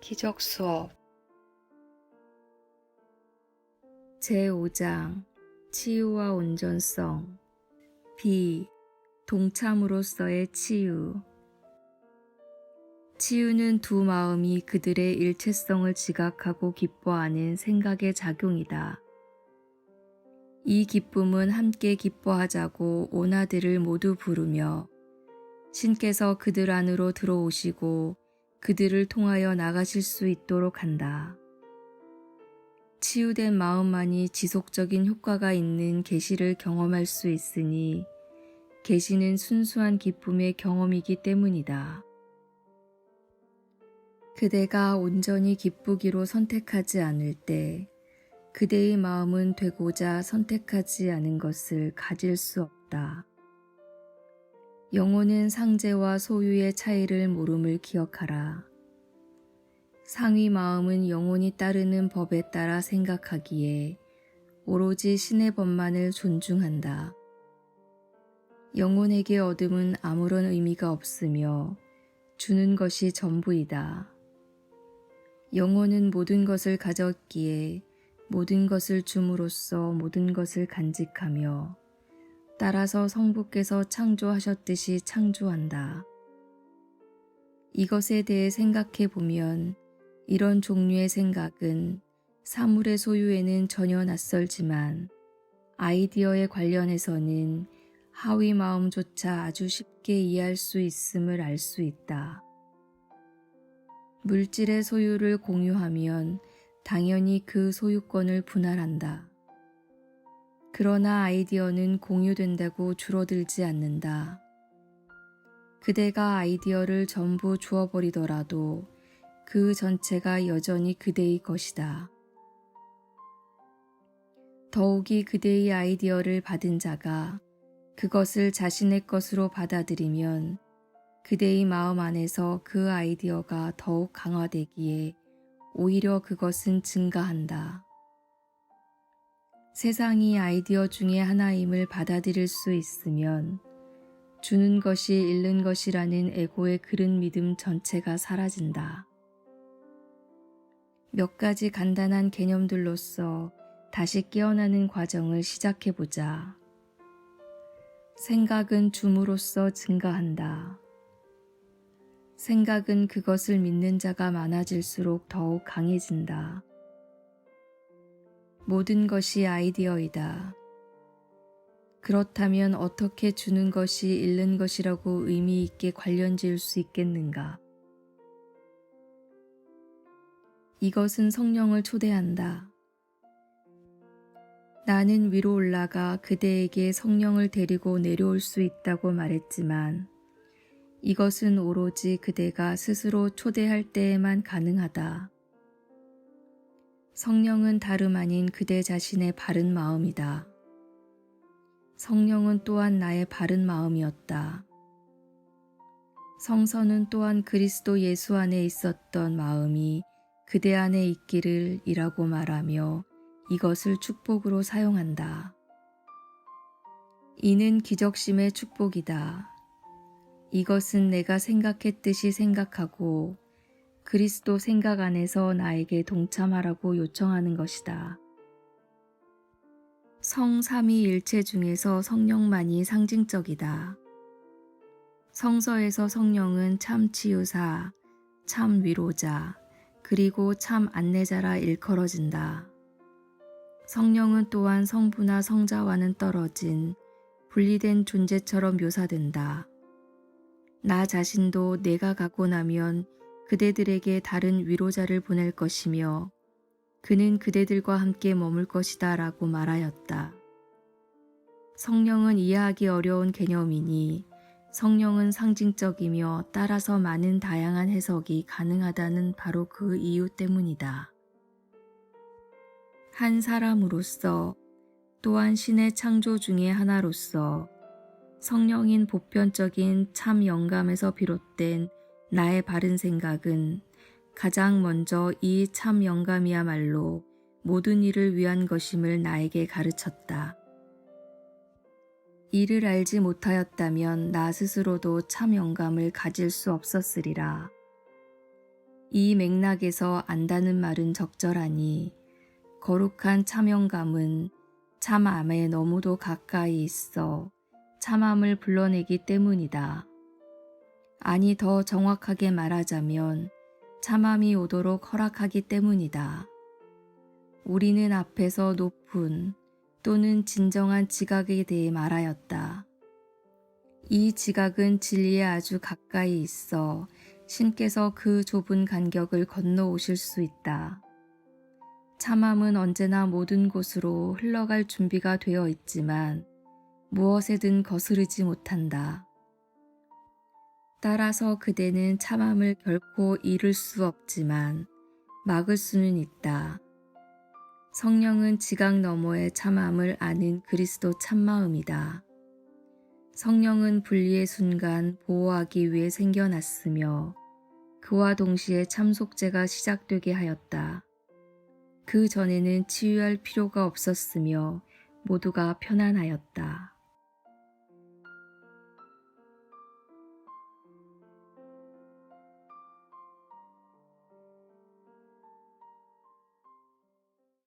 기적 수업 제5장 치유와 온전성 B. 동참으로서의 치유 치유는 두 마음이 그들의 일체성을 지각하고 기뻐하는 생각의 작용이다. 이 기쁨은 함께 기뻐하자고 오나들을 모두 부르며 신께서 그들 안으로 들어오시고 그들을 통하여 나가실 수 있도록 한다. 치유된 마음만이 지속적인 효과가 있는 계시를 경험할 수 있으니 계시는 순수한 기쁨의 경험이기 때문이다. 그대가 온전히 기쁘기로 선택하지 않을 때 그대의 마음은 되고자 선택하지 않은 것을 가질 수 없다. 영혼은 상제와 소유의 차이를 모름을 기억하라. 상위 마음은 영혼이 따르는 법에 따라 생각하기에 오로지 신의 법만을 존중한다. 영혼에게 얻음은 아무런 의미가 없으며 주는 것이 전부이다. 영혼은 모든 것을 가졌기에 모든 것을 줌으로써 모든 것을 간직하며 따라서 성부께서 창조하셨듯이 창조한다. 이것에 대해 생각해 보면 이런 종류의 생각은 사물의 소유에는 전혀 낯설지만 아이디어에 관련해서는 하위 마음조차 아주 쉽게 이해할 수 있음을 알 수 있다. 물질의 소유를 공유하면 당연히 그 소유권을 분할한다. 그러나 아이디어는 공유된다고 줄어들지 않는다. 그대가 아이디어를 전부 주어버리더라도 그 전체가 여전히 그대의 것이다. 더욱이 그대의 아이디어를 받은 자가 그것을 자신의 것으로 받아들이면 그대의 마음 안에서 그 아이디어가 더욱 강화되기에 오히려 그것은 증가한다. 세상이 아이디어 중의 하나임을 받아들일 수 있으면 주는 것이 잃는 것이라는 에고의 그른 믿음 전체가 사라진다. 몇 가지 간단한 개념들로서 다시 깨어나는 과정을 시작해보자. 생각은 줌으로써 증가한다. 생각은 그것을 믿는 자가 많아질수록 더욱 강해진다. 모든 것이 아이디어이다. 그렇다면 어떻게 주는 것이 잃는 것이라고 의미 있게 관련 지을 수 있겠는가? 이것은 성령을 초대한다. 나는 위로 올라가 그대에게 성령을 데리고 내려올 수 있다고 말했지만 이것은 오로지 그대가 스스로 초대할 때에만 가능하다. 성령은 다름 아닌 그대 자신의 바른 마음이다. 성령은 또한 나의 바른 마음이었다. 성서는 또한 그리스도 예수 안에 있었던 마음이 그대 안에 있기를 이라고 말하며 이것을 축복으로 사용한다. 이는 기적심의 축복이다. 이것은 내가 생각했듯이 생각하고 그리스도 생각 안에서 나에게 동참하라고 요청하는 것이다. 성삼위일체 중에서 성령만이 상징적이다. 성서에서 성령은 참 치유사, 참 위로자, 그리고 참 안내자라 일컬어진다. 성령은 또한 성부나 성자와는 떨어진 분리된 존재처럼 묘사된다. 나 자신도 내가 가고 나면 그대들에게 다른 위로자를 보낼 것이며 그는 그대들과 함께 머물 것이다 라고 말하였다. 성령은 이해하기 어려운 개념이니 성령은 상징적이며 따라서 많은 다양한 해석이 가능하다는 바로 그 이유 때문이다. 한 사람으로서 또한 신의 창조 중의 하나로서 성령인 보편적인 참 영감에서 비롯된 나의 바른 생각은 가장 먼저 이 참 영감이야말로 모든 일을 위한 것임을 나에게 가르쳤다. 이를 알지 못하였다면 나 스스로도 참 영감을 가질 수 없었으리라. 이 맥락에서 안다는 말은 적절하니 거룩한 참영감은 참암에 너무도 가까이 있어 참암을 불러내기 때문이다. 아니 더 정확하게 말하자면 참암이 오도록 허락하기 때문이다. 우리는 앞에서 높은 또는 진정한 지각에 대해 말하였다. 이 지각은 진리에 아주 가까이 있어 신께서 그 좁은 간격을 건너오실 수 있다. 참함은 언제나 모든 곳으로 흘러갈 준비가 되어 있지만 무엇에든 거스르지 못한다. 따라서 그대는 참함을 결코 잃을 수 없지만 막을 수는 있다. 성령은 지각 너머의 참함을 아는 그리스도 참마음이다. 성령은 분리의 순간 보호하기 위해 생겨났으며 그와 동시에 참속죄가 시작되게 하였다. 그 전에는 치유할 필요가 없었으며 모두가 편안하였다.